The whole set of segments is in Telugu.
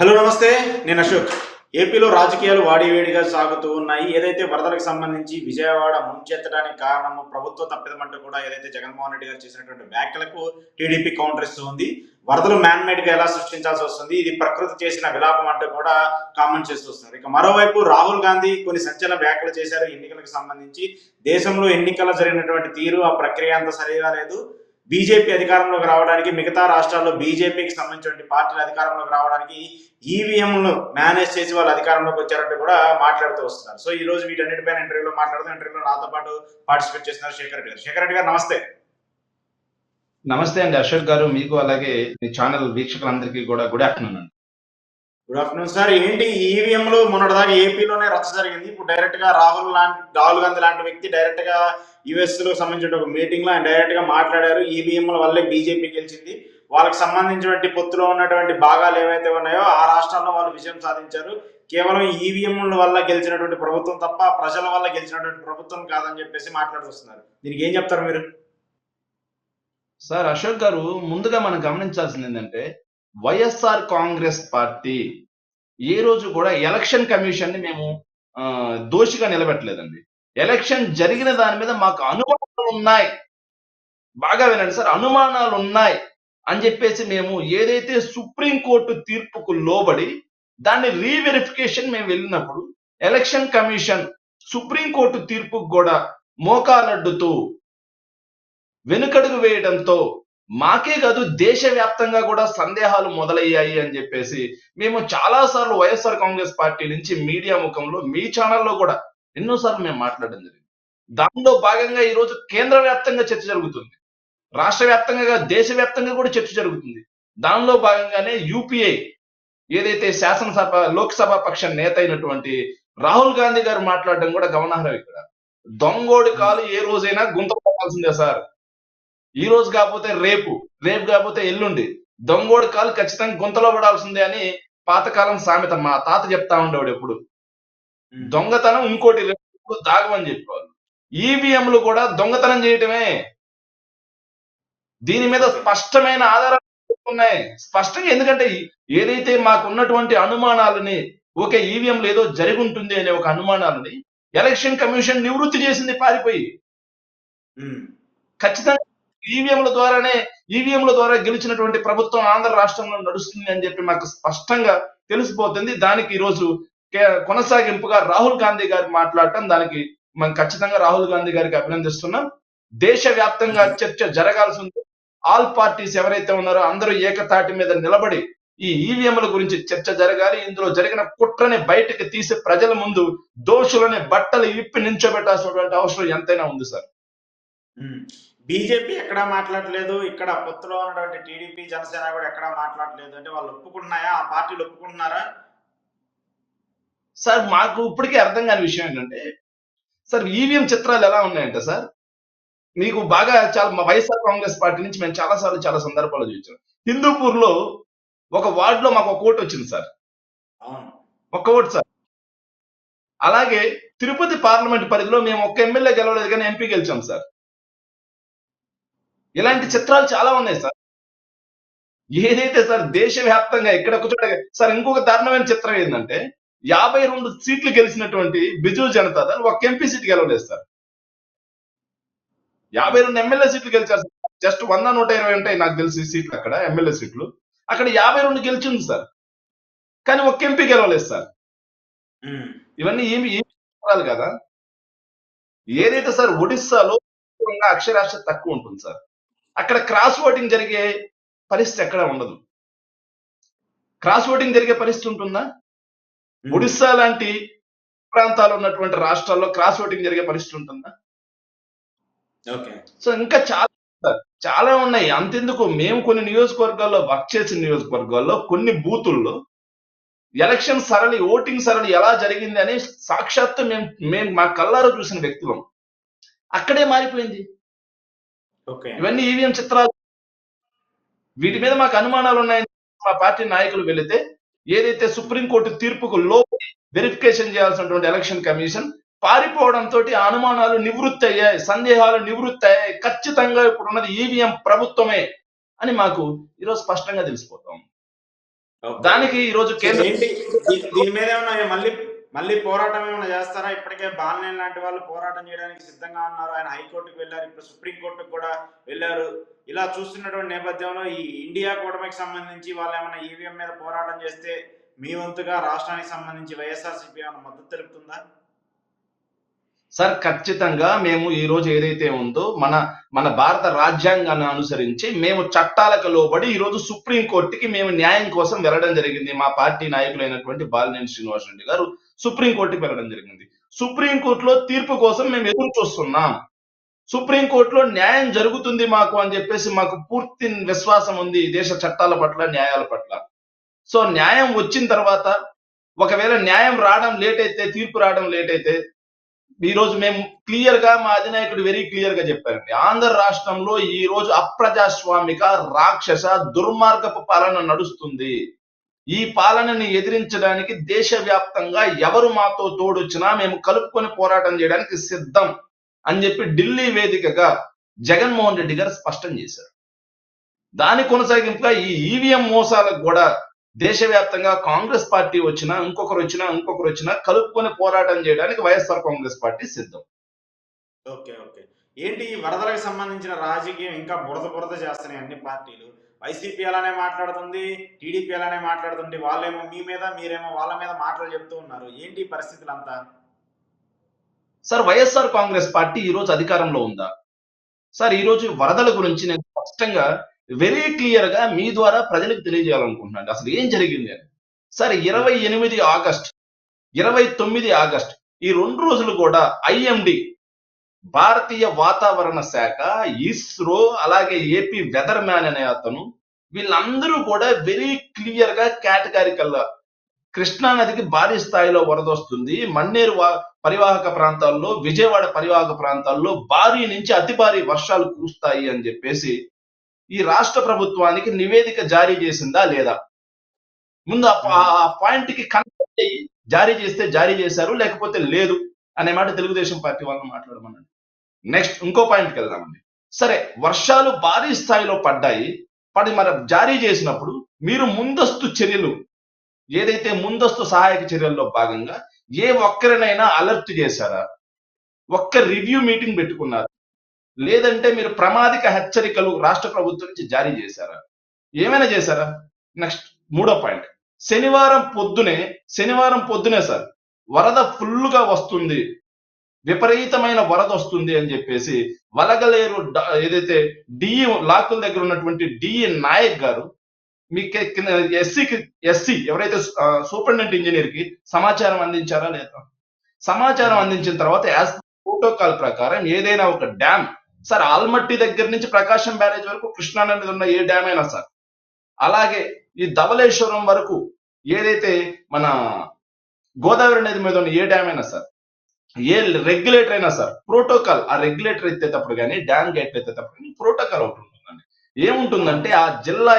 హలో నమస్తే. నేను అశోక్. ఏపీలో రాజకీయాలు వాడివేడిగా సాగుతూ ఉన్నాయి. ఏదైతే వరదలకు సంబంధించి విజయవాడ ముంచెత్తడానికి కారణము ప్రభుత్వ తప్పిదమంటూ కూడా ఏదైతే జగన్మోహన్ రెడ్డి గారు చేసినటువంటి వ్యాఖ్యలకు టీడీపీ కౌంటర్ ఇస్తూ ఉంది. వరదలు మ్యాన్మేడ్గా ఎలా సృష్టించాల్సి వస్తుంది? ఇది ప్రకృతి చేసిన విలాపం అంటూ కూడా కామెంట్ చేస్తూ వస్తున్నారు ఇక మరోవైపు రాహుల్ గాంధీ కొన్ని సంచలన వ్యాఖ్యలు చేశారు. ఎన్నికలకు సంబంధించి దేశంలో ఎన్నికల జరిగినటువంటి తీరు ఆ ప్రక్రియ అంత సరిగా లేదు. బీజేపీ అధికారంలోకి రావడానికి మిగతా రాష్ట్రాల్లో బీజేపీకి సంబంధించిన పార్టీలు అధికారంలోకి రావడానికి ఈవీఎంలు మేనేజ్ చేసి వాళ్ళు అధికారంలోకి వచ్చారంటూ కూడా మాట్లాడుతూ వస్తున్నారు. సో ఈ రోజు వీటన్నిటిపైన ఇంటర్వ్యూలో మాట్లాడుతూ ఇంటర్వ్యూలో నాతో పాటు పార్టిసిపేట్ చేస్తున్నారు శేఖర్ రెడ్డి గారు. శేఖర్ రెడ్డి గారు నమస్తే. నమస్తే అండి అశోక్ గారు. మీకు అలాగే మీ ఛానల్ వీక్షకులందరికీ కూడా గుడ్ ఆఫ్టర్నూన్ అండి. Good afternoon sir. ఏంటి ఈవీఎంలు మొన్నటిదాకా ఏపీలోనే రచ్చ జరిగింది. ఇప్పుడు డైరెక్ట్గా రాహుల్ లాంటి రాహుల్ గాంధీ లాంటి వ్యక్తి డైరెక్ట్గా యుఎస్లో సంబంధించిన ఒక మీటింగ్లో ఆయన డైరెక్ట్గా మాట్లాడారు ఈవీఎంల వల్లే బీజేపీ గెలిచింది. వాళ్ళకి సంబంధించినటువంటి పొత్తులో ఉన్నటువంటి భాగాలు ఏవైతే ఉన్నాయో ఆ రాష్ట్రాల్లో వాళ్ళు విజయం సాధించారు. కేవలం ఈవీఎంల వల్ల గెలిచినటువంటి ప్రభుత్వం తప్ప ప్రజల వల్ల గెలిచినటువంటి ప్రభుత్వం కాదని చెప్పేసి మాట్లాడుతున్నారు దీనికి ఏం చెప్తారు మీరు? సార్ అశోక్ గారు ముందుగా మనం గమనించాల్సింది ఏంటంటే వైఎస్ఆర్ కాంగ్రెస్ పార్టీ ఏ రోజు కూడా ఎలక్షన్ కమిషన్ని మేము దోషిగా నిలబెట్టలేదండి. ఎలక్షన్ జరిగిన దాని మీద మాకు అనుమానాలు ఉన్నాయి. బాగా వినండి సార్ అనుమానాలు ఉన్నాయి అని చెప్పేసి మేము ఏదైతే సుప్రీంకోర్టు తీర్పుకు లోబడి దాన్ని రీవెరిఫికేషన్ మేము వెళ్ళినప్పుడు ఎలక్షన్ కమిషన్ సుప్రీంకోర్టు తీర్పుకు కూడా మోకాలడ్డుతూ వెనుకడుగు వేయడంతో మాకే కాదు దేశవ్యాప్తంగా కూడా సందేహాలు మొదలయ్యాయి అని చెప్పేసి మేము చాలా సార్లు వైఎస్ఆర్ కాంగ్రెస్ పార్టీ నుంచి మీడియా ముఖంలో మీ ఛానల్లో కూడా ఎన్నోసార్లు మేము మాట్లాడడం జరిగింది. దానిలో భాగంగా ఈ రోజు కేంద్ర వ్యాప్తంగా చర్చ జరుగుతుంది. రాష్ట్ర వ్యాప్తంగా దేశవ్యాప్తంగా కూడా చర్చ జరుగుతుంది. దానిలో భాగంగానే యూపీఏ ఏదైతే శాసనసభ లోక్సభ పక్ష నేత అయినటువంటి రాహుల్ గాంధీ గారు మాట్లాడడం కూడా గమనార్హం ఇక్కడ. దొంగోడి కాలు ఏ రోజైనా గుంత పడాల్సిందే సార్. ఈ రోజు కాకపోతే రేపు రేపు కాకపోతే ఎల్లుండి దొంగోడి కాలు ఖచ్చితంగా గుంతలో పడాల్సిందే అని పాతకాలం సామెత మా తాత చెప్తా ఉండేవాడు ఎప్పుడు. దొంగతనం ఇంకోటి రేపు దాగమని చెప్పేవాళ్ళు. ఈవీఎంలు కూడా దొంగతనం చేయటమే. దీని మీద స్పష్టమైన ఆధారాలు ఉన్నాయి. స్పష్టంగా ఎందుకంటే ఏదైతే మాకు ఉన్నటువంటి అనుమానాలని ఓకే ఈవీఎంలు ఏదో జరిగి ఉంటుంది అనే ఒక అనుమానాలని ఎలక్షన్ కమిషన్ నివృత్తి చేసింది పారిపోయి. ఖచ్చితంగా ఈవీఎంల ద్వారానే ఈవీఎంల ద్వారా గెలిచినటువంటి ప్రభుత్వం ఆంధ్ర రాష్ట్రంలో నడుస్తుంది అని చెప్పి మాకు స్పష్టంగా తెలిసిపోతుంది. దానికి ఈ రోజు కే- కొనసాగింపుగా రాహుల్ గాంధీ గారు మాట్లాడటం దానికి మనం ఖచ్చితంగా రాహుల్ గాంధీ గారికి అభినందిస్తున్నాం. దేశవ్యాప్తంగా చర్చ జరగాల్సి ఉంది. ఆల్ పార్టీస్ ఎవరైతే ఉన్నారో అందరూ ఏకతాటి మీద నిలబడి ఈ ఈవీఎంల గురించి చర్చ జరగాలి. ఇందులో జరిగిన కుట్రని బయటకు తీసి ప్రజల ముందు దోషులని బట్టలు ఇప్పి నించోబెట్టాల్సినటువంటి అవసరం ఎంతైనా ఉంది సార్. బీజేపీ ఎక్కడా మాట్లాడలేదు. ఇక్కడ పొత్తులో ఉన్నటువంటి టీడీపీ జనసేన కూడా ఎక్కడా మాట్లాడలేదు. అంటే వాళ్ళు ఒప్పుకుంటున్నాయా? ఆ పార్టీలు ఒప్పుకుంటున్నారా? సార్ మాకు ఇప్పటికీ అర్థం కాని విషయం ఏంటంటే సార్ ఈవీఎం చిత్రాలు ఎలా ఉన్నాయంటే సార్ మీకు బాగా చాలా మా వైఎస్ఆర్ కాంగ్రెస్ పార్టీ నుంచి మేము చాలా సార్లు చాలా సందర్భాలు చూసాం. హిందూపూర్లో ఒక వార్డ్లో మాకు ఒక ఓటు వచ్చింది సార్. ఒక్క ఓటు సార్. అలాగే తిరుపతి పార్లమెంట్ పరిధిలో మేము ఒక్క ఎమ్మెల్యే గెలవలేదు కానీ ఎంపీ గెలిచాం సార్. ఇలాంటి చిత్రాలు చాలా ఉన్నాయి సార్. ఏదైతే సార్ దేశవ్యాప్తంగా ఎక్కడ ఒక చోట సార్ ఇంకొక దారుణమైన చిత్రం ఏంటంటే యాభై రెండు సీట్లు గెలిచినటువంటి బిజు జనతా దళ్ ఒక ఎంపీ సీట్ గెలవలేదు సార్ యాభై రెండు ఎమ్మెల్యే సీట్లు గెలిచారు. సార్ జస్ట్ వంద నూట ఇరవై ఉంటాయి నాకు తెలిసి సీట్లు అక్కడ ఎమ్మెల్యే సీట్లు. అక్కడ యాభై రెండు గెలిచింది సార్. కానీ ఒక్క ఎంపీ గెలవలేదు సార్. ఇవన్నీ ఏమి ఏమి కదా? ఏదైతే సార్ ఒడిస్సాలో అక్షరాస్యత తక్కువ ఉంటుంది సార్. అక్కడ క్రాస్ ఓటింగ్ జరిగే పరిస్థితి ఎక్కడ ఉండదు. క్రాస్ ఓటింగ్ జరిగే పరిస్థితి ఉంటుందా. ఒడిస్సా లాంటి ప్రాంతాలు ఉన్నటువంటి రాష్ట్రాల్లో క్రాస్ ఓటింగ్ జరిగే పరిస్థితి ఉంటుందా? ఓకే. సో ఇంకా చాలా చాలా ఉన్నాయి. అంతెందుకు? మేము కొన్ని నియోజకవర్గాల్లో వర్క్ చేసిన నియోజకవర్గాల్లో కొన్ని బూతుల్లో ఎలక్షన్ సరళి ఓటింగ్ సరళి ఎలా జరిగింది అని సాక్షాత్తు మేము మేము మా కళ్ళారా చూసిన వ్యక్తులం. అక్కడే మారిపోయింది. ఇవన్నీ ఈవీఎం చిత్రాలు. వీటి మీద మాకు అనుమానాలు ఉన్నాయని మా పార్టీ నాయకులు వెళితే ఏదైతే సుప్రీంకోర్టు తీర్పుకు లో వెరిఫికేషన్ చేయాల్సినటువంటి ఎలక్షన్ కమిషన్ పారిపోవడంతో అనుమానాలు నివృత్తి అయ్యాయి సందేహాలు నివృత్తి అయ్యాయి ఖచ్చితంగా ఇప్పుడున్నది ఈవీఎం ప్రభుత్వమే అని మాకు ఈరోజు స్పష్టంగా తెలిసిపోతాం. దానికి ఈ రోజు సో కేంద్ర దీని మీద ఏమన్నా మళ్ళీ మళ్ళీ పోరాటం ఏమైనా చేస్తారా? ఇప్పటికే బాలినేని లాంటి వాళ్ళు పోరాటం చేయడానికి సిద్ధంగా ఉన్నారు. ఆయన హైకోర్టుకు వెళ్ళారు. ఇప్పుడు సుప్రీంకోర్టుకు కూడా వెళ్ళారు. ఇలా చూస్తున్నటువంటి నేపథ్యంలో ఈ ఇండియా కూటమికి సంబంధించి వాళ్ళు ఏమైనా ఈవీఎం మీద పోరాటం చేస్తే మీ వంతుగా రాష్ట్రానికి సంబంధించి వైఎస్ఆర్సీపీ ఏమైనా మద్దతు తెలుపుతుందా? సార్ ఖచ్చితంగా మేము ఈ రోజు ఏదైతే ఉందో మన మన భారత రాజ్యాంగాన్ని అనుసరించి మేము చట్టాలకు లోబడి ఈరోజు సుప్రీంకోర్టుకి సుప్రీం కోర్టుకి మేము న్యాయం కోసం వెళ్ళడం జరిగింది. మా పార్టీ నాయకులైనటువంటి బాలినేని శ్రీనివాస్ రెడ్డి గారు సుప్రీంకోర్టుకి వెళ్ళడం జరిగింది. సుప్రీం కోర్టులో తీర్పు కోసం మేము ఎదురు చూస్తున్నాం. సుప్రీం కోర్టులో న్యాయం జరుగుతుంది మాకు అని చెప్పేసి మాకు పూర్తి విశ్వాసం ఉంది దేశ చట్టాల పట్ల న్యాయాల పట్ల. సో న్యాయం వచ్చిన తర్వాత ఒకవేళ న్యాయం రావడం లేట్ అయితే తీర్పు రావడం లేట్ అయితే ఈ రోజు మేము క్లియర్గా మా అధినాయకుడు వెరీ క్లియర్గా చెప్పారండి. ఆంధ్ర రాష్ట్రంలో ఈ రోజు అప్రజాస్వామిక రాక్షస దుర్మార్గపు పాలన నడుస్తుంది. ఈ పాలనని ఎదిరించడానికి దేశవ్యాప్తంగా ఎవరు మాతో తోడొచ్చినా మేము కలుపుకొని పోరాటం చేయడానికి సిద్ధం అని చెప్పి ఢిల్లీ వేదికగా జగన్మోహన్ రెడ్డి గారు స్పష్టం చేశారు. దాని కొనసాగింపుగా ఈ ఈవీఎం మోసాలకు కూడా దేశవ్యాప్తంగా కాంగ్రెస్ పార్టీ వచ్చినా ఇంకొకరు వచ్చినా ఇంకొకరు వచ్చినా కలుపుకొని పోరాటం చేయడానికి వైఎస్ఆర్ కాంగ్రెస్ పార్టీ సిద్ధం. Okay okay. ఏంటి ఈ వరదలకు సంబంధించిన రాజకీయం ఇంకా బురద బురద చేస్తున్నాయి అన్ని పార్టీలు? వైసీపీ అలానే మాట్లాడుతుంది టీడీపీ అలానే మాట్లాడుతుంది వాళ్ళేమో మీ మీద మీరేమో వాళ్ళ మీద మాటలు చెప్తూ ఉన్నారు. ఏంటి పరిస్థితులు అంతా సార్ వైఎస్ఆర్ కాంగ్రెస్ పార్టీ ఈ రోజు అధికారంలో ఉందా? సార్ ఈ రోజు వరదల గురించి నేను స్పష్టంగా వెరీ క్లియర్గా మీ ద్వారా ప్రజలకు తెలియజేయాలనుకుంటున్నాను. అసలు ఏం జరిగింది అని? సార్ ఇరవై ఎనిమిది ఆగస్ట్ ఇరవై తొమ్మిది ఆగస్ట్ ఈ రెండు రోజులు కూడా ఐఎండి భారతీయ వాతావరణ శాఖ ఇస్రో అలాగే ఏపీ వెదర్ మ్యాన్ అనే అతను వీళ్ళందరూ కూడా వెరీ క్లియర్గా కేటగారికల్ కృష్ణా నదికి భారీ స్థాయిలో వరద వస్తుంది. మన్నేరు పరివాహక ప్రాంతాల్లో విజయవాడ పరివాహక ప్రాంతాల్లో భారీ నుంచి అతి భారీ వర్షాలు కురుస్తాయి అని చెప్పేసి ఈ రాష్ట్ర ప్రభుత్వానికి నివేదిక జారీ చేసిందా లేదా? ముందు ఆ పాయింట్కి కన్ఫర్మ్ జారీ చేస్తే జారీ చేశారు లేకపోతే లేదు. అనే మాట తెలుగుదేశం పార్టీ వాళ్ళని మాట్లాడమండి నెక్స్ట్ ఇంకో పాయింట్కి వెళ్దామండి. సరే వర్షాలు భారీ స్థాయిలో పడ్డాయి. పడి మరి జారీ చేసినప్పుడు మీరు ముందస్తు చర్యలు ఏదైతే ముందస్తు సహాయక చర్యల్లో భాగంగా ఏ ఒక్కరినైనా అలర్ట్ చేశారా? ఒక్క రివ్యూ మీటింగ్ పెట్టుకున్నారు? లేదంటే మీరు ప్రమాదిక హెచ్చరికలు రాష్ట్ర ప్రభుత్వం నుంచి జారీ చేశారా? ఏమైనా చేశారా? నెక్స్ట్ మూడో పాయింట్ శనివారం పొద్దునే శనివారం పొద్దునే సార్ వరద ఫుల్గా వస్తుంది. విపరీతమైన వరద వస్తుంది అని చెప్పేసి వలగలేరు ఏదైతే డిఈ లాకుల దగ్గర ఉన్నటువంటి డిఈ నాయక్ గారు మీ ఎస్సీకి ఎస్సీ ఎవరైతే సూపరింటెండెంట్ ఇంజనీర్కి సమాచారం అందించారా లేదా? సమాచారం అందించిన తర్వాత యాజ్ ప్రోటోకాల్ ప్రకారం ఏదైనా ఒక డ్యామ్ సార్ ఆల్మట్టి దగ్గర నుంచి ప్రకాశం బ్యారేజ్ వరకు కృష్ణా నది ఉన్న ఏ డ్యామ్ అయినా సార్. అలాగే ఈ ధవలేశ్వరం వరకు ఏదైతే మన గోదావరి నది మీద ఉన్న ఏ డ్యామ్ అయినా సార్ ఏ రెగ్యులేటర్ అయినా సార్ ప్రోటోకాల్ ఆ రెగ్యులేటర్ ఎత్తేటప్పుడు కానీ డ్యామ్ గేట్ ఎత్తేటప్పుడు కానీ ప్రోటోకాల్ ఒకటి ఉంటుందండి. ఏముంటుందంటే ఆ జిల్లా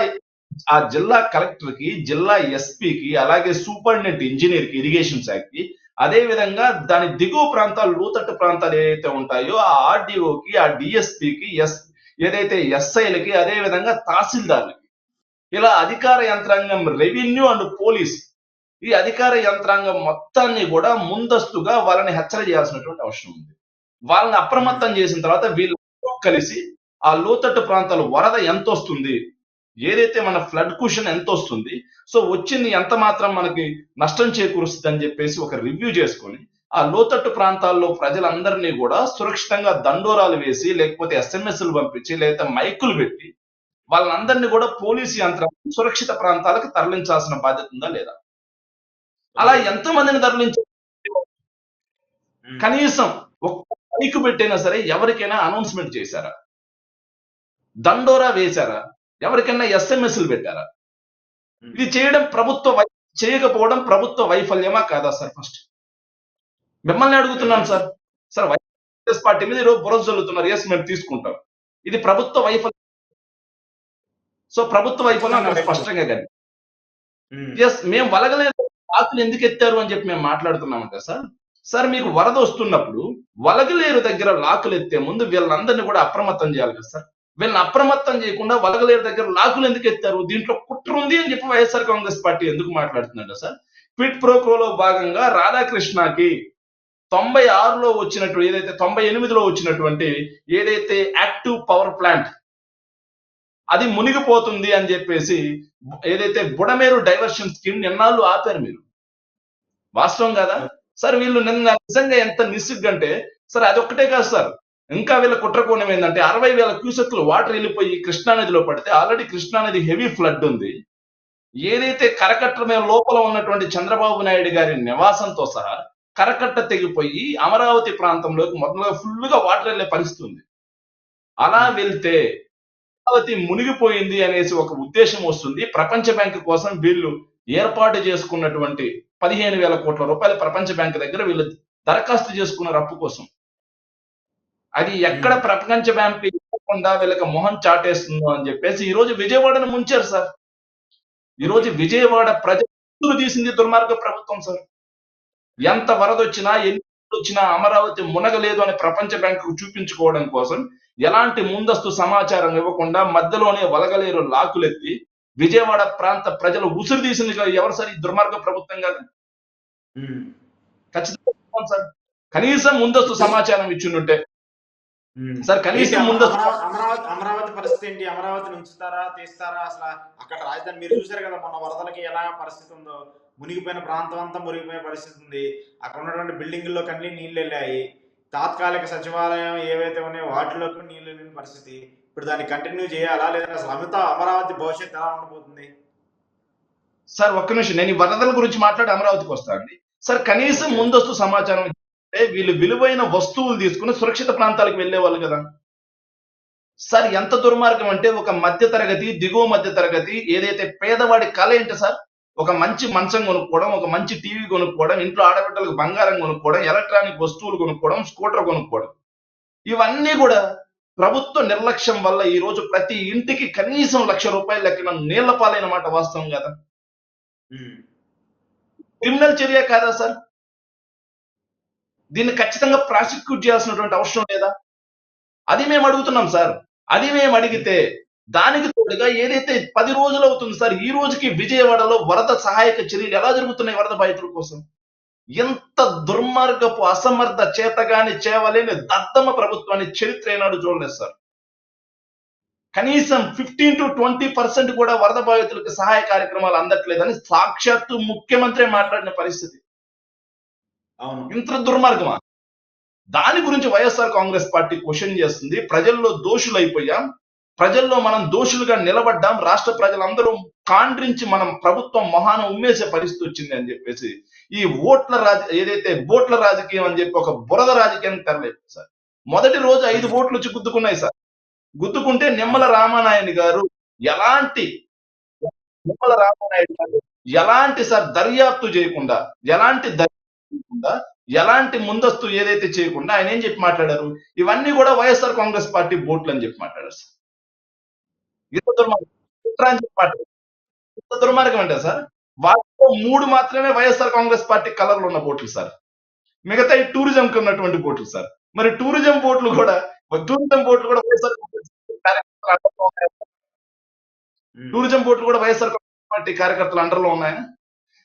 ఆ జిల్లా కలెక్టర్కి జిల్లా ఎస్పీకి అలాగే సూపరింటెండెంట్ ఇంజనీర్కి ఇరిగేషన్ శాఖకి అదే విధంగా దాని దిగువ ప్రాంతాలు లోతట్టు ప్రాంతాలు ఏదైతే ఉంటాయో ఆ ఆర్డీఓకి ఆ డిఎస్పీకి ఎస్ ఏదైతే ఎస్ఐలకి అదే విధంగా తహసీల్దార్లకి ఇలా అధికార యంత్రాంగం రెవెన్యూ అండ్ పోలీస్ ఈ అధికార యంత్రాంగం మొత్తాన్ని కూడా ముందస్తుగా వాళ్ళని హెచ్చర చేయాల్సినటువంటి అవసరం ఉంది. వాళ్ళని అప్రమత్తం చేసిన తర్వాత వీళ్ళు కలిసి ఆ లోతట్టు ప్రాంతాలు వరద ఎంత వస్తుంది ఏదైతే మన ఫ్లడ్ కుషన్ ఎంత వస్తుంది సో వచ్చింది ఎంత మాత్రం మనకి నష్టం చేకూరుస్తుంది అని చెప్పేసి ఒక రివ్యూ చేసుకొని ఆ లోతట్టు ప్రాంతాల్లో ప్రజలందరినీ కూడా సురక్షితంగా దండోరాలు వేసి లేకపోతే ఎస్ఎంఎస్లు పంపించి లేకపోతే మైకులు పెట్టి వాళ్ళందరినీ కూడా పోలీసు యంత్రాంగం సురక్షిత ప్రాంతాలకు తరలించాల్సిన బాధ్యత ఉందా లేదా? అలా ఎంత మందిని తరలించారు. కనీసం ఒక్క మైకు పెట్టైనా సరే ఎవరికైనా అనౌన్స్మెంట్ చేశారా? దండోరా వేశారా? ఎవరికైనా ఎస్ఎంఎస్లు పెట్టారా? ఇది చేయడం ప్రభుత్వ చేయకపోవడం ప్రభుత్వ వైఫల్యమా కాదా సార్ ఫస్ట్ మిమ్మల్ని అడుగుతున్నాను సార్. సార్ వైఎస్ పార్టీ మీద ఈరోజు బురద చల్లుతున్నారు ఎస్ మేము తీసుకుంటాం. ఇది ప్రభుత్వ వైఫల్యం. సో ప్రభుత్వ వైఫల్యం స్పష్టంగా కానీ. ఎస్ మేము వలగలేదు. ఆకులు ఎందుకు ఎత్తారు అని చెప్పి మేము మాట్లాడుతున్నామంట సార్. సార్ మీకు వరద వస్తున్నప్పుడు వలగలేరు దగ్గర లాకులు ఎత్తే ముందు వీళ్ళందరినీ కూడా అప్రమత్తం చేయాలి కదా సార్. వీళ్ళని అప్రమత్తం చేయకుండా వలగలేరు దగ్గర లాకులు ఎందుకు ఎత్తారు? దీంట్లో కుట్ర ఉంది అని చెప్పి వైఎస్ఆర్ కాంగ్రెస్ పార్టీ ఎందుకు మాట్లాడుతుందంట సార్? క్విట్ ప్రోక్రోలో భాగంగా రాధాకృష్ణకి తొంభై ఆరులో వచ్చినట్టు ఏదైతే తొంభై ఎనిమిదిలో వచ్చినటువంటి ఏదైతే యాక్టివ్ పవర్ ప్లాంట్ అది మునిగిపోతుంది అని చెప్పేసి ఏదైతే బుడమేరు డైవర్షన్ స్కీమ్ నిన్నాళ్ళు ఆపారు మీరు? వాస్తవం కదా? సార్ వీళ్ళు నిన్న నిజంగా ఎంత నిస్సిగ్గంటే సార్ అదొక్కటే కాదు సార్. ఇంకా వీళ్ళ కుట్రకోణం ఏంటంటే అరవై వేల క్యూసెక్లు వాటర్ వెళ్ళిపోయి కృష్ణానదిలో పడితే ఆల్రెడీ కృష్ణానది హెవీ ఫ్లడ్ ఉంది. ఏదైతే కరకట్ట మీద లోపల ఉన్నటువంటి చంద్రబాబు నాయుడు గారి నివాసంతో సహా కరకట్ట తెగిపోయి అమరావతి ప్రాంతంలోకి మొదలుగా ఫుల్గా వాటర్ వెళ్ళే పరిస్థితి ఉంది. అలా వెళ్తే అమరావతి మునిగిపోయింది అనేసి ఒక ఉద్దేశం వస్తుంది. ప్రపంచ బ్యాంక్ కోసం వీళ్ళు ఏర్పాటు చేసుకున్నటువంటి పదిహేను వేల కోట్ల రూపాయలు ప్రపంచ బ్యాంక్ దగ్గర వీళ్ళు దరఖాస్తు చేసుకున్నారు అప్పు కోసం. అది ఎక్కడ ప్రపంచ బ్యాంక్ ఇవ్వకుండా వీళ్ళకి మొహం చాటేస్తుందో అని చెప్పేసి ఈ రోజు విజయవాడను ముంచారు సార్. ఈ రోజు విజయవాడ ప్రజలు తీసింది దుర్మార్గ ప్రభుత్వం సార్. ఎంత వరద వచ్చినా ఎన్ని వచ్చినా అమరావతి మునగలేదు అని ప్రపంచ బ్యాంకు చూపించుకోవడం కోసం ఎలాంటి ముందస్తు సమాచారం ఇవ్వకుండా మధ్యలోనే వలగలేరు లాకులెత్తి విజయవాడ ప్రాంత ప్రజలు ఉసురు తీసింది కదా ఎవరు సార్ ఈ దుర్మార్గ ప్రభుత్వం కాదు? ఖచ్చితంగా సార్. కనీసం ముందస్తు సమాచారం ఇచ్చిండుంటే. సార్ కనీసం ముందస్తు అమరావతి అమరావతి అమరావతి పరిస్థితి ఏంటి? అమరావతిని ఉంచుతారా తీస్తారా? అసలు అక్కడ రాజధాని మీరు చూసారు కదా మొన్న వరదలకి ఎలా పరిస్థితి ఉందో. మునిగిపోయిన ప్రాంతం అంతా మునిగిపోయిన పరిస్థితి ఉంది. అక్కడ ఉన్నటువంటి బిల్డింగుల్లో కన్నీ నీళ్ళు వెళ్ళాయి. తాత్కాలిక సచివాలయం ఏవైతే ఉన్నాయో వాటిలోకి నీళ్ళు వెళ్ళిన పరిస్థితి. ఇప్పుడు దాన్ని కంటిన్యూ చేయాలా లేదా అసలు అమిత అమరావతి భవిష్యత్తు ఎలా ఉండబోతుంది? సార్ ఒక్క నిమిషం. నేను ఈ వరదల గురించి మాట్లాడి అమరావతికి వస్తానండి సార్ కనీసం ముందస్తు సమాచారం ఇస్తే వీళ్ళు విలువైన వస్తువులు తీసుకుని సురక్షిత ప్రాంతాలకు వెళ్ళేవాళ్ళు కదా. సార్ ఎంత దుర్మార్గం అంటే ఒక మధ్య తరగతి దిగువ మధ్య తరగతి ఏదైతే పేదవాడి కళ ఏంటి సార్? ఒక మంచి మంచం కొనుక్కోవడం ఒక మంచి టీవీ కొనుక్కోవడం ఇంట్లో ఆడబిడ్డలకు బంగారం కొనుక్కోవడం ఎలక్ట్రానిక్ వస్తువులు కొనుక్కోవడం స్కూటర్ కొనుక్కోవడం. ఇవన్నీ కూడా ప్రభుత్వ నిర్లక్ష్యం వల్ల ఈ రోజు ప్రతి ఇంటికి కనీసం లక్ష రూపాయలు లెక్కన నీళ్ళ పాలైన మాట వాస్తవం కదా? క్రిమినల్ చర్య కాదా సార్? దీన్ని ఖచ్చితంగా ప్రాసిక్యూట్ చేయాల్సినటువంటి అవసరం లేదా? అది మేము అడుగుతున్నాం సార్. అది మేము అడిగితే దానికి తోడుగా ఏదైతే పది రోజులు అవుతుంది సార్ ఈ రోజుకి విజయవాడలో వరద సహాయక చర్యలు ఎలా జరుగుతున్నాయి వరద బాధితుల కోసం? ఎంత దుర్మార్గపు అసమర్థ చేతగాని చేవలేని దద్దమ ప్రభుత్వాన్ని చరిత్ర ఏనాడు చూడలేదు సార్. కనీసం ఫిఫ్టీన్ టు ట్వంటీ పర్సెంట్ కూడా వరద బాధితులకు సహాయ కార్యక్రమాలు అందట్లేదని సాక్షాత్తు ముఖ్యమంత్రి మాట్లాడిన పరిస్థితి. అవును. ఇంత దుర్మార్గమా? దాని గురించి వైఎస్ఆర్ కాంగ్రెస్ పార్టీ క్వశ్చన్ చేస్తుంది. ప్రజల్లో దోషులు అయిపోయాం ప్రజల్లో మనం దోషులుగా నిలబడ్డాం రాష్ట్ర ప్రజలందరూ కాండ్రించి మనం ప్రభుత్వం మొహాన ఉమ్మేసే పరిస్థితి వచ్చింది అని చెప్పేసి ఈ ఓట్ల రాజ ఏదైతే బోట్ల రాజకీయం అని చెప్పి ఒక బురద రాజకీయం తెరలేదు సార్. మొదటి రోజు ఐదు ఓట్లు వచ్చి గుద్దుకున్నాయి సార్. గుద్దుకుంటే నిమ్మల రామానాయుడు గారు ఎలాంటి నిమ్మల రామానాయుడు గారు ఎలాంటి సార్ దర్యాప్తు చేయకుండా ఎలాంటి దర్యాప్తు చేయకుండా ఎలాంటి ముందస్తు ఏదైతే చేయకుండా ఆయన ఏం చెప్పి మాట్లాడారు? ఇవన్నీ కూడా వైఎస్ఆర్ కాంగ్రెస్ పార్టీ బోట్లు అని చెప్పి మాట్లాడారు సార్. ఇంత దుర్మార్గం మాట్లాడారు ఇంత దుర్మార్గం అంటే సార్ వాటిలో మూడు మాత్రమే వైఎస్ఆర్ కాంగ్రెస్ పార్టీ కలర్లు ఉన్న బోట్లు సార్. మిగతా ఈ టూరిజం కి ఉన్నటువంటి బోట్లు సార్. మరి టూరిజం బోట్లు కూడా టూరిజం బోట్లు కూడా వైఎస్ఆర్ టూరిజం బోట్లు కూడా వైఎస్ఆర్ కాంగ్రెస్ పార్టీ కార్యకర్తల అండర్లో ఉన్నాయా?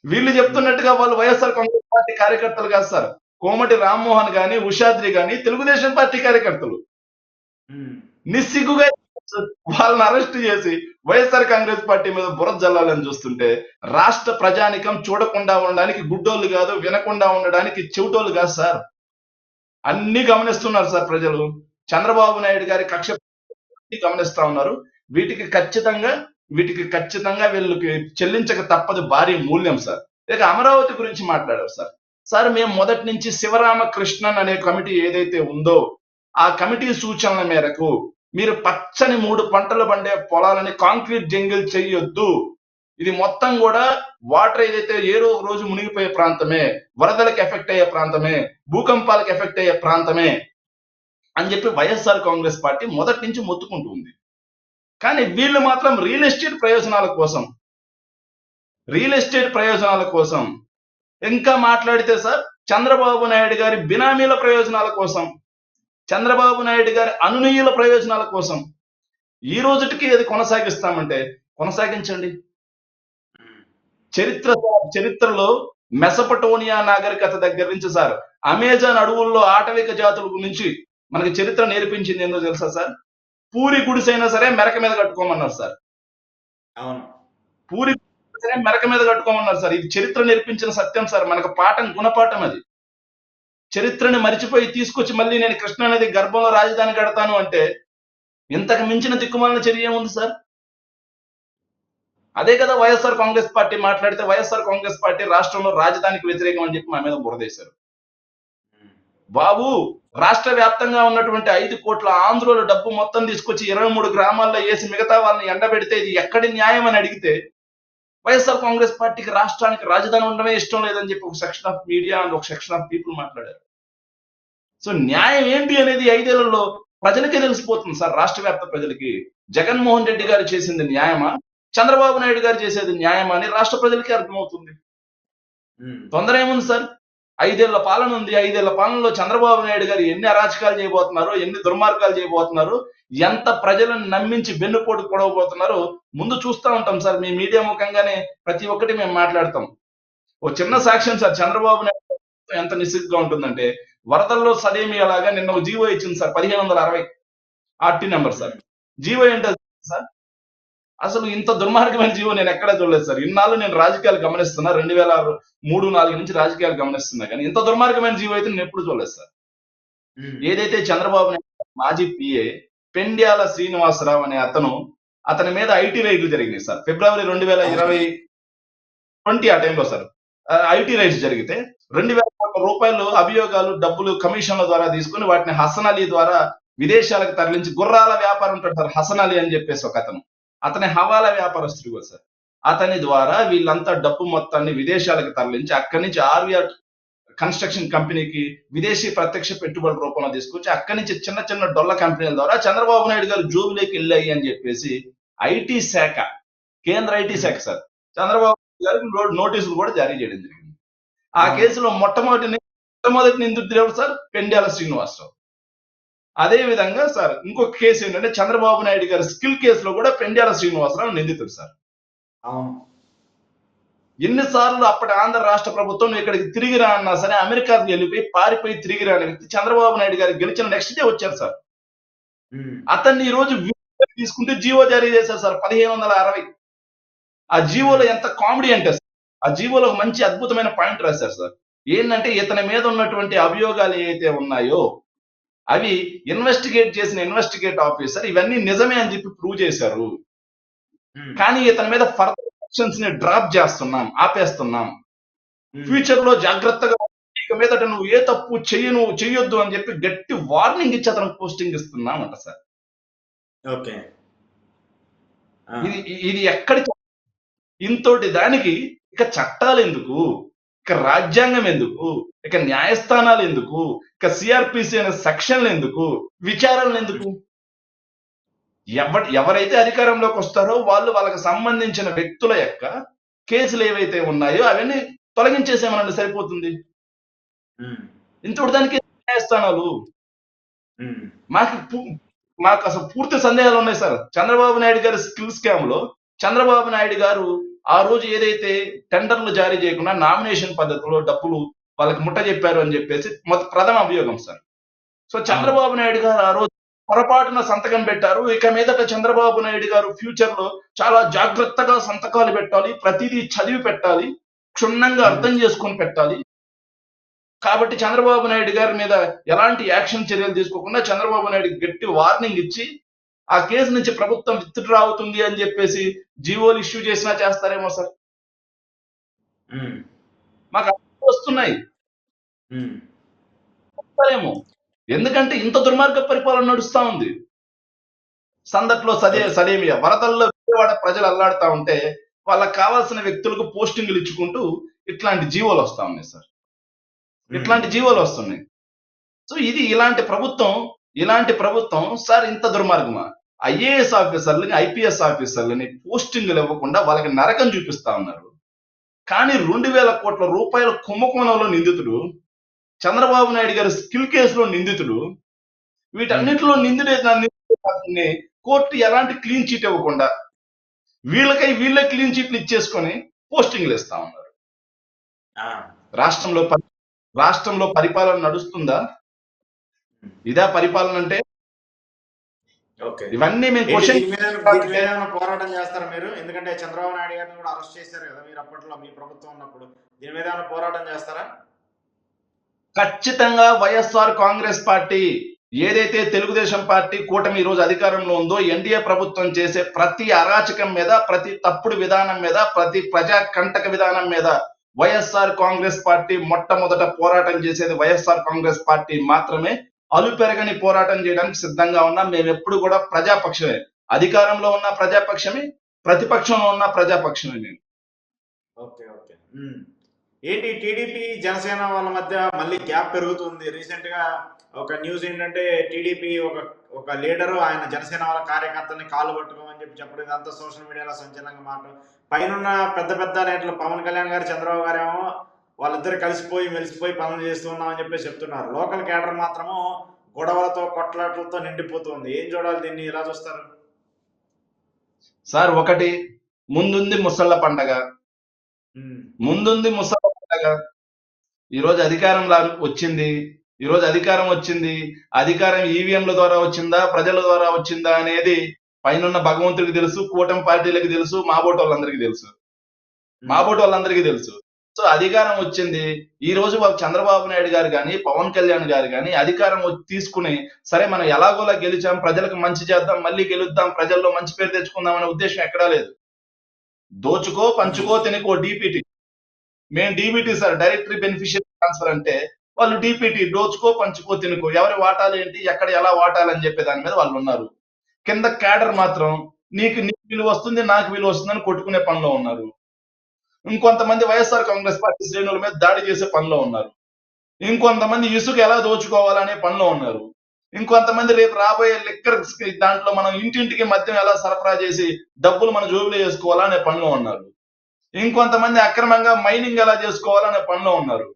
వీళ్ళు చెప్తున్నట్టుగా వాళ్ళు వైఎస్ఆర్ కాంగ్రెస్ పార్టీ కార్యకర్తలు కాదు సార్. కోమటి రామ్మోహన్ గాని ఉషాద్రి గాని తెలుగుదేశం పార్టీ కార్యకర్తలు. ఉమ్, వాళ్ళని అరెస్ట్ చేసి వైఎస్ఆర్ కాంగ్రెస్ పార్టీ మీద బురద జల్లాలని చూస్తుంటే రాష్ట్ర ప్రజానికం చూడకుండా ఉండడానికి గుడ్డోళ్ళు కాదు వినకుండా ఉండడానికి చెవిటోళ్ళు కాదు సార్. అన్ని గమనిస్తున్నారు సార్ ప్రజలు. చంద్రబాబు నాయుడు గారి కక్ష గమనిస్తా ఉన్నారు. వీటికి ఖచ్చితంగా వీటికి ఖచ్చితంగా వీళ్ళకి చెల్లించక తప్పదు భారీ మూల్యం సార్. ఇక అమరావతి గురించి మాట్లాడారు సార్. సార్ మేము మొదటి నుంచి శివరామకృష్ణన్ అనే కమిటీ ఏదైతే ఉందో ఆ కమిటీ సూచనల మేరకు మీరు పచ్చని మూడు పంటలు పండే పొలాలని కాంక్రీట్ జంగిల్ చేయొద్దు. ఇది మొత్తం కూడా వాటర్ ఏదైతే ఏ రో- రోజు మునిగిపోయే ప్రాంతమే వరదలకు ఎఫెక్ట్ అయ్యే ప్రాంతమే భూకంపాలకు ఎఫెక్ట్ అయ్యే ప్రాంతమే అని చెప్పి వైఎస్ఆర్ కాంగ్రెస్ పార్టీ మొదటి నుంచి మొత్తుకుంటూ ఉంది. కానీ వీళ్ళు మాత్రం రియల్ ఎస్టేట్ ప్రయోజనాల కోసం రియల్ ఎస్టేట్ ప్రయోజనాల కోసం ఇంకా మాట్లాడితే సార్ చంద్రబాబు నాయుడు గారి బినామీల ప్రయోజనాల కోసం చంద్రబాబు నాయుడు గారి అనునీయుల ప్రయోజనాల కోసం ఈ రోజుటికి అది కొనసాగిస్తామంటే కొనసాగించండి. చరిత్ర చరిత్రలో మెసపటోనియా నాగరికత దగ్గర నుంచి సార్ అమెజాన్ అడవుల్లో ఆటవిక జాతుల గురించి మనకి చరిత్ర నేర్పించింది ఏందో తెలుసా సార్? పూరి గుడిసైనా సరే మెరక మీద కట్టుకోమన్నారు సార్. అవును. పూరి సరే మెరక మీద కట్టుకోమన్నారు సార్. ఇది చరిత్ర నేర్పించిన సత్యం సార్. మనకు పాఠం గుణపాఠం అది. చరిత్రని మరిచిపోయి తీసుకొచ్చి మళ్ళీ నేను కృష్ణా నది గర్భంలో రాజధాని కడతాను అంటే ఇంతకు మించిన దిక్కుమాలిన చర్య ఏముంది సార్? అదే కదా వైఎస్ఆర్ కాంగ్రెస్ పార్టీ మాట్లాడితే వైఎస్ఆర్ కాంగ్రెస్ పార్టీ రాష్ట్రంలో రాజధానికి వ్యతిరేకం అని చెప్పి మా మీద బురదేశారు. బాబు రాష్ట్ర వ్యాప్తంగా ఉన్నటువంటి ఐదు కోట్ల ఆంధ్రుల డబ్బు మొత్తం తీసుకొచ్చి ఇరవై మూడు గ్రామాల్లో వేసి మిగతా వాళ్ళని ఎండబెడితే ఇది ఎక్కడి న్యాయం అని అడిగితే వైఎస్ఆర్ కాంగ్రెస్ పార్టీకి రాష్ట్రానికి రాజధాని ఉండడమే ఇష్టం లేదని చెప్పి ఒక సెక్షన్ ఆఫ్ మీడియా అండ్ ఒక సెక్షన్ ఆఫ్ పీపుల్ మాట్లాడారు. సో న్యాయం ఏంటి అనేది ఐదేళ్ళలో ప్రజలకే తెలిసిపోతుంది సార్. రాష్ట్ర వ్యాప్త ప్రజలకి. జగన్మోహన్ రెడ్డి గారు చేసింది న్యాయమా? చంద్రబాబు నాయుడు గారు చేసేది న్యాయమా అని రాష్ట్ర ప్రజలకి అర్థమవుతుంది. తొందర ఏముంది సార్? ఐదేళ్ళ పాలన ఉంది. ఐదేళ్ళ పాలనలో చంద్రబాబు నాయుడు గారు ఎన్ని అరాచకాలు చేయబోతున్నారు ఎన్ని దుర్మార్గాలు చేయబోతున్నారు ఎంత ప్రజలను నమ్మించి వెన్నుపోటు పొడవబోతున్నారు ముందు చూస్తూ ఉంటాం సార్. మీ మీడియా ముఖంగానే ప్రతి ఒక్కటి మేము మాట్లాడతాం. ఓ చిన్న సాక్ష్యం సార్ చంద్రబాబు నాయుడు ఎంత నిస్సిగ్గా ఉంటుందంటే వరదల్లో సదేమి అలాగా నిన్న ఒక జీవో ఇచ్చింది సార్ పదిహేను వందల అరవై. RT number sir. జీవో ఏంటో సార్? అసలు ఇంత దుర్మార్గమైన జీవో నేను ఎక్కడా చూడలేదు సార్. ఇన్నాళ్ళు నేను రాజకీయాలు గమనిస్తున్నా. రెండు వేల మూడు నాలుగు నుంచి రాజకీయాలు గమనిస్తున్నా కానీ ఇంత దుర్మార్గమైన జీవో అయితే నేను ఎప్పుడు చూడలేదు సార్. ఏదైతే చంద్రబాబు నాయుడు మాజీ పిఏ పెండ్యాల శ్రీనివాసరావు అనే అతను అతని మీద ఐటీ రైడ్లు జరిగినాయి సార్. ఫిబ్రవరి రెండు వేల ఇరవై ట్వంటీ ఆ టైంలో సార్. ఐటీ రైడ్స్ జరిగితే రెండు వేల కోట్ల రూపాయలు అభియోగాలు డబ్బులు కమిషన్ల ద్వారా తీసుకుని వాటిని హసన్ అలీ ద్వారా విదేశాలకు తరలించి గుర్రాల వ్యాపారం ఉంటాడు సార్ హసన్ అలీ అని చెప్పేసి ఒక అతను. అతని హవాలా వ్యాపారస్తుడు కూడా సార్. అతని ద్వారా వీళ్ళంతా డబ్బు మొత్తాన్ని విదేశాలకు తరలించి అక్కడి నుంచి ఆర్వీఆర్ కన్స్ట్రక్షన్ కంపెనీకి విదేశీ ప్రత్యక్ష పెట్టుబడి రూపంలో తీసుకొచ్చి అక్కడి నుంచి చిన్న చిన్న డొల్ల కంపెనీల ద్వారా చంద్రబాబు నాయుడు గారు జోబులోకి వెళ్ళాయి అని చెప్పేసి ఐటీ శాఖ కేంద్ర ఐటీ శాఖ సార్. చంద్రబాబు నాయుడు గారికి నోటీసులు కూడా జారీ చేయడం జరిగింది. ఆ. కేసులో మొట్టమొదటి మొట్టమొదటి నిందితుడు ఎవరు సార్? పెండ్యాల శ్రీనివాసరావు. అదే విధంగా సార్ ఇంకొక కేసు ఏంటంటే చంద్రబాబు నాయుడు గారి స్కిల్ కేసులో కూడా పెండ్యాల శ్రీనివాసరావు నిందితుడు సార్. అవును. ఎన్నిసార్లు అప్పటి ఆంధ్ర రాష్ట్ర ప్రభుత్వం ఇక్కడికి తిరిగి రా అన్నా సరే అమెరికాకి వెళ్ళిపోయి పారిపోయి తిరిగి రాని వ్యక్తి చంద్రబాబు నాయుడు గారు గెలిచిన నెక్స్ట్ డే వచ్చారు సార్. అతన్ని ఈ రోజు తీసుకుంటే జీవో జారీ చేశారు సార్ పదిహేను వందల అరవై. ఆ జీవోలో ఎంత కామెడీ అంటే సార్, ఆ జీవోలో ఒక మంచి అద్భుతమైన పాయింట్ రాశారు సార్. ఏంటంటే ఇతని మీద ఉన్నటువంటి అభియోగాలు ఏవైతే ఉన్నాయో అవి ఇన్వెస్టిగేట్ చేసిన ఇన్వెస్టిగేట్ ఆఫీసర్ ఇవన్నీ నిజమే అని చెప్పి ప్రూవ్ చేశారు. ఉమ్, కానీ ఇతని మీద ఫర్దర్ని డ్రాప్ చేస్తున్నాం ఆపేస్తున్నాం. ఫ్యూచర్లో జాగ్రత్తగా ఇక మీదట నువ్వు ఏ తప్పు చెయ్యను చెయ్యొద్దు అని చెప్పి గట్టి వార్నింగ్ ఇచ్చి అతనికి పోస్టింగ్ ఇస్తున్నామంట సార్. ఓకే. ఇది ఇది ఎక్కడి చ- ఇంతోటి దానికి ఇక చట్టాలు ఎందుకు? ఇక రాజ్యాంగం ఎందుకు? ఇక న్యాయస్థానాలు ఎందుకు? ఇక సిఆర్పిసి అనే సెక్షన్లు ఎందుకు? విచారణలు ఎందుకు? ఎవ ఎవరైతే అధికారంలోకి వస్తారో వాళ్ళు వాళ్ళకి సంబంధించిన వ్యక్తుల యొక్క కేసులు ఏవైతే ఉన్నాయో అవన్నీ తొలగించేసేమనండి సరిపోతుంది. ఇంతటి దానికి న్యాయస్థానాలు? మాకు మాకు అసలు పూర్తి సందేహాలు ఉన్నాయి సార్. చంద్రబాబు నాయుడు గారి స్కిల్ స్కామ్లో చంద్రబాబు నాయుడు గారు ఆ రోజు ఏదైతే టెండర్లు జారీ చేయకుండా నామినేషన్ పద్ధతిలో డబ్బులు వాళ్ళకి ముట్ట చెప్పారు అని చెప్పేసి ప్రథమ అభియోగం సార్. సో చంద్రబాబు నాయుడు గారు ఆ రోజు పొరపాటున సంతకం పెట్టారు. ఇక మీదట చంద్రబాబు నాయుడు గారు ఫ్యూచర్లో చాలా జాగ్రత్తగా సంతకాలు పెట్టాలి ప్రతిదీ చదివి పెట్టాలి క్షుణ్ణంగా అర్థం చేసుకొని పెట్టాలి. కాబట్టి చంద్రబాబు నాయుడు గారి మీద ఎలాంటి యాక్షన్ చర్యలు తీసుకోకుండా చంద్రబాబు నాయుడు గట్టి వార్నింగ్ ఇచ్చి ఆ కేసు నుంచి ప్రభుత్వం విత్డ్రా అవుతుంది అని చెప్పేసి జీవోలు ఇష్యూ చేసినా చేస్తారేమో సార్. మాకు వస్తున్నాయి. చేస్తారేమో ఎందుకంటే ఇంత దుర్మార్గ పరిపాలన నడుస్తా ఉంది. సందట్లో సదే సడేమియా వరదల్లో విజయవాడ ప్రజలు అల్లాడుతా ఉంటే వాళ్ళకి కావాల్సిన వ్యక్తులకు పోస్టింగ్లు ఇచ్చుకుంటూ ఇట్లాంటి జీవోలు వస్తా ఉన్నాయి సార్. ఇట్లాంటి జీవోలు వస్తున్నాయి. సో ఇది ఇలాంటి ప్రభుత్వం ఇలాంటి ప్రభుత్వం సార్ ఇంత దుర్మార్గమా? ఐఏఎస్ ఆఫీసర్లని ఐపీఎస్ ఆఫీసర్లని పోస్టింగ్లు ఇవ్వకుండా వాళ్ళకి నరకం చూపిస్తా ఉన్నారు. కానీ రెండు వేల కోట్ల రూపాయల కుంభకోణంలో నిందితుడు చంద్రబాబు నాయుడు గారి స్కిల్ కేసులో నిందితుడు వీటన్నిటిలో నిందితుడే నిందితుడిని కోర్టు ఎలాంటి క్లీన్ చీట్ ఇవ్వకుండా వీళ్ళకై వీళ్ళే క్లీన్ చీట్లు ఇచ్చేసుకొని పోస్టింగ్లు ఇస్తా ఉన్నారు. రాష్ట్రంలో రాష్ట్రంలో పరిపాలన నడుస్తుందా? ఇదా పరిపాలన అంటే? ఇవన్నీ మేము క్వశ్చన్ పోరాటం చేస్తారా మీరు? ఎందుకంటే చంద్రబాబు నాయుడు గారిని కూడా అరెస్ట్ చేశారు కదా మీరు అప్పట్లో మీ ప్రభుత్వం ఉన్నప్పుడు. దీని మీద ఏమైనా పోరాటం చేస్తారా? ఖచ్చితంగా వైఎస్ఆర్ కాంగ్రెస్ పార్టీ ఏదైతే తెలుగుదేశం పార్టీ కూటమి ఈ రోజు అధికారంలో ఉందో ఎన్డీఏ ప్రభుత్వం చేసే ప్రతి అరాచకం మీద ప్రతి తప్పుడు విధానం మీద ప్రతి ప్రజా కంటక విధానం మీద వైఎస్ఆర్ కాంగ్రెస్ పార్టీ మొట్టమొదట పోరాటం చేసేది వైఎస్ఆర్ కాంగ్రెస్ పార్టీ మాత్రమే. అలుపెరగని పోరాటం చేయడానికి సిద్ధంగా ఉన్నాం మేము ఎప్పుడు కూడా ప్రజాపక్షమే. అధికారంలో ఉన్న ప్రజాపక్షమే ప్రతిపక్షంలో ఉన్న ప్రజాపక్షమే మేము. Okay okay. ఏంటి టీడీపీ జనసేన వాళ్ళ మధ్య మళ్ళీ గ్యాప్ పెరుగుతుంది. రీసెంట్గా ఒక న్యూస్ ఏంటంటే టీడీపీ ఒక ఒక లీడరు ఆయన జనసేన వాళ్ళ కార్యకర్తని కాలు పట్టుకోమని చెప్పి చెప్పడం ఇదంతా సోషల్ మీడియాలో సంచలనంగా మాట పైన పెద్ద పెద్ద నేతలు పవన్ కళ్యాణ్ గారు చంద్రబాబు గారేమో వాళ్ళిద్దరు కలిసిపోయి మెలిసిపోయి పనులు చేస్తున్నామని చెప్పి చెప్తున్నారు. లోకల్ క్యాడర్ మాత్రము గొడవలతో కొట్లాటలతో నిండిపోతుంది. ఏం చూడాలి దీన్ని? ఎలా చూస్తారు? సార్ ఒకటి ముందుంది ముసళ్ళ పండగ. ముందుంది ముసలి పండగ. ఈరోజు అధికారం లా వచ్చింది. ఈరోజు అధికారం వచ్చింది. అధికారం ఈవీఎంల ద్వారా వచ్చిందా? ప్రజల ద్వారా వచ్చిందా? అనేది పైన భగవంతుడికి తెలుసు కూటమి పార్టీలకు తెలుసు మాబోటి వాళ్ళందరికీ తెలుసు. మాబోటి వాళ్ళందరికీ తెలుసు. సో అధికారం వచ్చింది. ఈ రోజు చంద్రబాబు నాయుడు గారు కానీ పవన్ కళ్యాణ్ గారు కానీ అధికారం తీసుకుని సరే మనం ఎలాగోలా గెలిచాం ప్రజలకు మంచి చేద్దాం మళ్ళీ గెలుద్దాం ప్రజల్లో మంచి పేరు తెచ్చుకుందాం అనే ఉద్దేశం ఎక్కడా లేదు. దోచుకో పంచుకో తినుకో డిపిటి. మేము DBT sir directory beneficiary transfer అంటే వాళ్ళు డిపిటి దోచుకో పంచుకో తినుకో. ఎవరి వాటాలు ఏంటి ఎక్కడ ఎలా వాటాలని అని చెప్పే దాని మీద వాళ్ళు ఉన్నారు. కింద క్యాడర్ మాత్రం నీకు నీకు విలువ వస్తుంది నాకు విలువ వస్తుందని కొట్టుకునే పనిలో ఉన్నారు. ఇంకొంతమంది వైఎస్ఆర్ కాంగ్రెస్ పార్టీ శ్రేణుల మీద దాడి చేసే పనిలో ఉన్నారు. ఇంకొంతమంది ఇసుక ఎలా దోచుకోవాలనే పనిలో ఉన్నారు. ఇంకొంతమంది రేపు రాబోయే లిక్కర్ దాంట్లో మనం ఇంటింటికి మద్యం ఎలా సరఫరా చేసి డబ్బులు మన జోబులో చేసుకోవాలనే పనిలో ఉన్నారు. ఇంకొంతమంది అక్రమంగా మైనింగ్ ఎలా చేసుకోవాలనే పనిలో ఉన్నారు.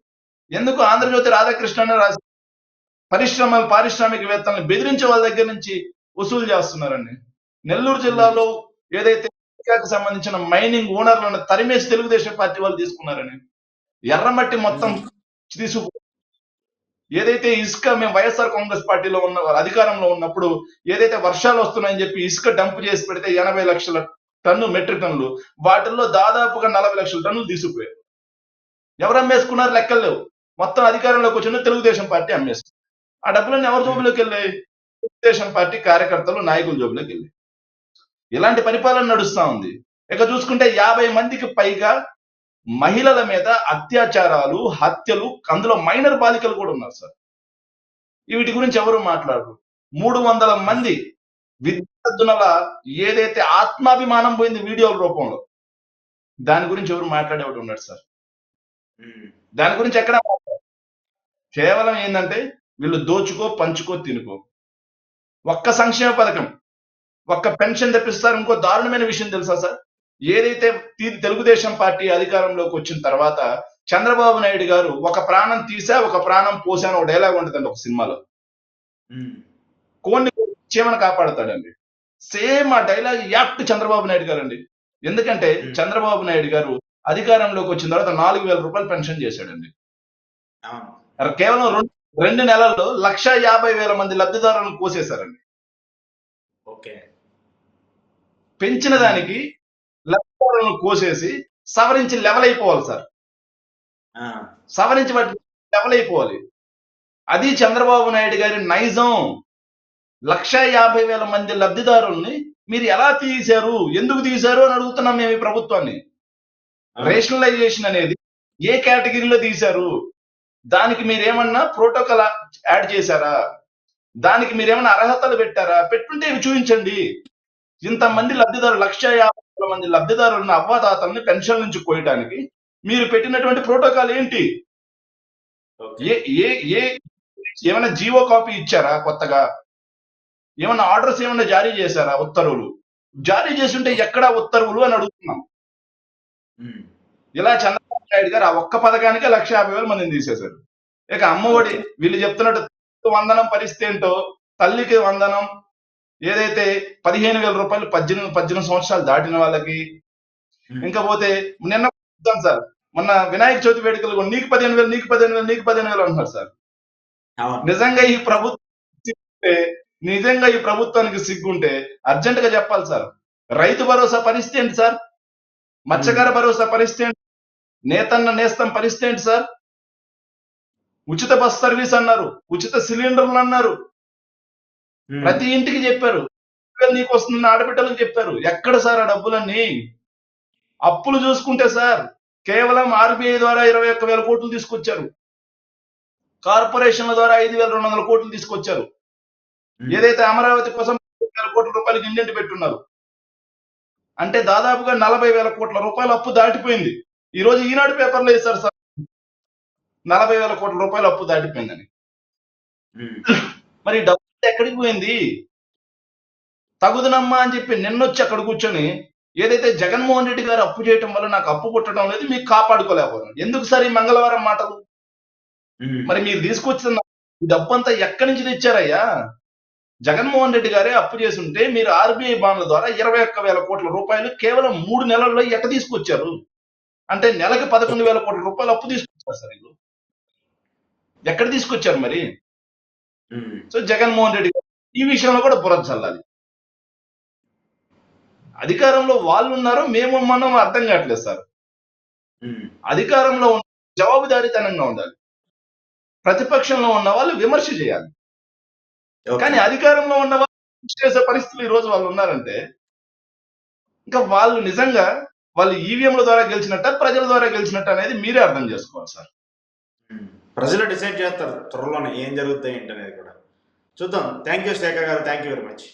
ఎందుకు ఆంధ్రజ్యోతి రాధాకృష్ణ రాసి పరిశ్రమలు పారిశ్రామికవేత్తలను బెదిరించే వాళ్ళ దగ్గర నుంచి వసూలు చేస్తున్నారండి. నెల్లూరు జిల్లాలో ఏదైతే అమెరికాకు సంబంధించిన మైనింగ్ ఓనర్లను తరిమేసి తెలుగుదేశం పార్టీ వాళ్ళు తీసుకున్నారని. ఎర్రమట్టి మొత్తం తీసుకు ఏదైతే ఇసుక మేము వైఎస్ఆర్ కాంగ్రెస్ పార్టీలో ఉన్న అధికారంలో ఉన్నప్పుడు ఏదైతే వర్షాలు వస్తున్నాయని చెప్పి ఇసుక డంప్ చేసి పెడితే ఎనభై లక్షల టన్ను మెట్రిక్ టన్నులు వాటిల్లో దాదాపుగా నలభై లక్షల టన్నులు తీసుకుపోయారు. ఎవరు అమ్మేసుకున్నారు? లెక్కలు లేవు. మొత్తం అధికారంలోకి వచ్చిన తెలుగుదేశం పార్టీ అమ్మేస్తుంది. ఆ డబ్బులన్నీ ఎవరి జోబులోకి వెళ్ళాయి? తెలుగుదేశం పార్టీ కార్యకర్తలు నాయకుల జోబులోకి వెళ్ళాయి. ఇలాంటి పరిపాలన నడుస్తా ఉంది. ఇక చూసుకుంటే యాభై మందికి పైగా మహిళల మీద అత్యాచారాలు హత్యలు అందులో మైనర్ బాలికలు కూడా ఉన్నారు సార్. వీటి గురించి ఎవరు మాట్లాడరు. మూడు వందల మంది విద్యార్థునుల ఏదైతే ఆత్మాభిమానం పోయింది వీడియోల రూపంలో దాని గురించి ఎవరు మాట్లాడేవాడు ఉన్నాడు సార్. దాని గురించి ఎక్కడ కేవలం ఏంటంటే వీళ్ళు దోచుకో పంచుకో తినుకో. ఒక్క సంక్షేమ పథకం. ఒక్క పెన్షన్ తెప్పిస్తారు ఇంకో దారుణమైన విషయం తెలుసా సార్? ఏదైతే తెలుగుదేశం పార్టీ అధికారంలోకి వచ్చిన తర్వాత చంద్రబాబు నాయుడు గారు ఒక ప్రాణం తీసా ఒక ప్రాణం పోసా అని ఒక డైలాగ్ ఉంటుందండి ఒక సినిమాలో. కోన్ని చీమను కాపాడతాడండి. సేమ్ ఆ డైలాగ్ యాక్ట్ చంద్రబాబు నాయుడు గారు అండి ఎందుకంటే. చంద్రబాబు నాయుడు గారు అధికారంలోకి వచ్చిన తర్వాత నాలుగు వేల రూపాయలు పెన్షన్ చేశాడండి. కేవలం రెండు రెండు నెలల్లో లక్ష యాభై వేల మంది లబ్ధిదారులను కోసేశారండి. ఓకే. పెంచిన దానికి లబ్ధిదారులను కోసేసి సవరించి లెవెల్ అయిపోవాలి సార్. సవరించి వాటి లెవెల్ అయిపోవాలి అది చంద్రబాబు నాయుడు గారి నైజం. లక్ష యాభై వేల మంది లబ్ధిదారుల్ని మీరు ఎలా తీశారు? ఎందుకు తీశారు అని అడుగుతున్నాం మేము ఈ ప్రభుత్వాన్ని. రేషనలైజేషన్ అనేది ఏ కేటగిరీలో తీశారు? దానికి మీరేమన్నా ప్రోటోకాల్ యాడ్ చేశారా? దానికి మీరేమన్నా అర్హతలు పెట్టారా? పెట్టుంటే ఇవి చూపించండి. ఇంతమంది లబ్ధిదారులు లక్ష యాభై మంది లబ్ధిదారులను అవ్వాతాతల్ని పెన్షన్ నుంచి కోయటానికి మీరు పెట్టినటువంటి ప్రోటోకాల్ ఏంటి? ఓకే. ఏ ఏ ఏ ఏమైనా జీవో కాపీ ఇచ్చారా కొత్తగా? ఏమైనా ఆర్డర్స్ ఏమైనా జారీ చేశారా ఉత్తర్వులు? జారీ చేస్తుంటే ఎక్కడా ఉత్తర్వులు అని అడుగుతున్నాం. ఇలా చంద్రబాబు నాయుడు గారు ఆ ఒక్క పథకానికే లక్ష యాభై వేల మందిని తీసేశారు. ఇక అమ్మఒడి వీళ్ళు చెప్తున్నట్టు వందనం పరిస్థితి ఏంటో? తల్లికి వందనం ఏదైతే పదిహేను వేల రూపాయలు పద్దెనిమిది పద్దెనిమిది సంవత్సరాలు దాటిన వాళ్ళకి. ఇంకా పోతే నిన్న చూద్దాం సార్. మొన్న వినాయక చవితి వేడుకలు నీకు పదిహేను వేలు నీకు పదిహేను వేలు నీకు పదిహేను వేలు అంటున్నారు సార్. నిజంగా ఈ ప్రభుత్వం నిజంగా ఈ ప్రభుత్వానికి సిగ్గుంటే అర్జెంట్గా చెప్పాలి సార్. రైతు భరోసా పరిస్థితి ఏంటి సార్? మత్స్యకార భరోసా పరిస్థితి ఏంటి? నేతన్న నేస్తం పరిస్థితి ఏంటి సార్? ఉచిత బస్ సర్వీస్ అన్నారు ఉచిత సిలిండర్లు అన్నారు. ప్రతి ఇంటికి చెప్పారు. "ఇవాళ నీకు వస్తున్న ఆడబిడ్డలకు చెప్పారు. ఎక్కడ సార్ ఆ డబ్బులన్నీ? అప్పులు చూసుకుంటే సార్ కేవలం ఆర్బీఐ ద్వారా ఇరవై ఒక్క వేల కోట్లు తీసుకొచ్చారు. కార్పొరేషన్ల ద్వారా ఐదు వేల రెండు వందల కోట్లు తీసుకొచ్చారు. ఏదైతే అమరావతి కోసం వేల కోట్ల రూపాయలకి ఇంజెంట్ పెట్టున్నారు. అంటే దాదాపుగా నలభై వేల కోట్ల రూపాయల అప్పు దాటిపోయింది. ఈ రోజు ఈనాడు పేపర్లో వేశారు సార్ నలభై వేల కోట్ల రూపాయల అప్పు దాటిపోయిందని. మరి డబ్బు ఎక్కడికి పోయింది? తగుదనమ్మా అని చెప్పి నిన్నొచ్చి అక్కడ కూర్చొని ఏదైతే జగన్మోహన్ రెడ్డి గారు అప్పు చేయటం వల్ల నాకు అప్పు పుట్టడం లేదు మీకు కాపాడుకోలేకపోతున్నాను ఎందుకు సార్ ఈ మంగళవారం మాటలు. మరి మీరు తీసుకొచ్చిన డబ్బు అంతా ఎక్కడి నుంచి తెచ్చారయ్యా? జగన్మోహన్ రెడ్డి గారే అప్పు చేసుంటే మీరు ఆర్బీఐ బాండ్ల ద్వారా ఇరవై ఒక్క వేల కోట్ల రూపాయలు కేవలం మూడు నెలల్లో ఎట్ట తీసుకొచ్చారు? అంటే నెలకి పదకొండు వేల కోట్ల రూపాయలు అప్పు తీసుకొచ్చారు సార్ వీళ్ళు ఎక్కడ తీసుకొచ్చారు మరి. సో జగన్మోహన్ రెడ్డి గారు ఈ విషయంలో కూడా బుర్ర చల్లాలి అధికారంలో వాళ్ళు ఉన్నారు మేము మనం అర్థం కావట్లేదు సార్. అధికారంలో ఉన్న జవాబుదారీతనంగా ఉండాలి ప్రతిపక్షంలో ఉన్న వాళ్ళు విమర్శ చేయాలి. కానీ అధికారంలో ఉన్న వాళ్ళు చేసే పరిస్థితులు ఈ రోజు వాళ్ళు ఉన్నారంటే ఇంకా వాళ్ళు నిజంగా వాళ్ళు ఈవీఎంల ద్వారా గెలిచినట్ట ప్రజల ద్వారా గెలిచినట్ట అనేది మీరే అర్థం చేసుకోవాలి సార్. ప్రజలు డిసైడ్ చేస్తారు త్వరలోనే ఏం జరుగుతాయి ఏంటి అనేది కూడా. చూద్దాం. Thank you Shekhar garu. Thank you very much.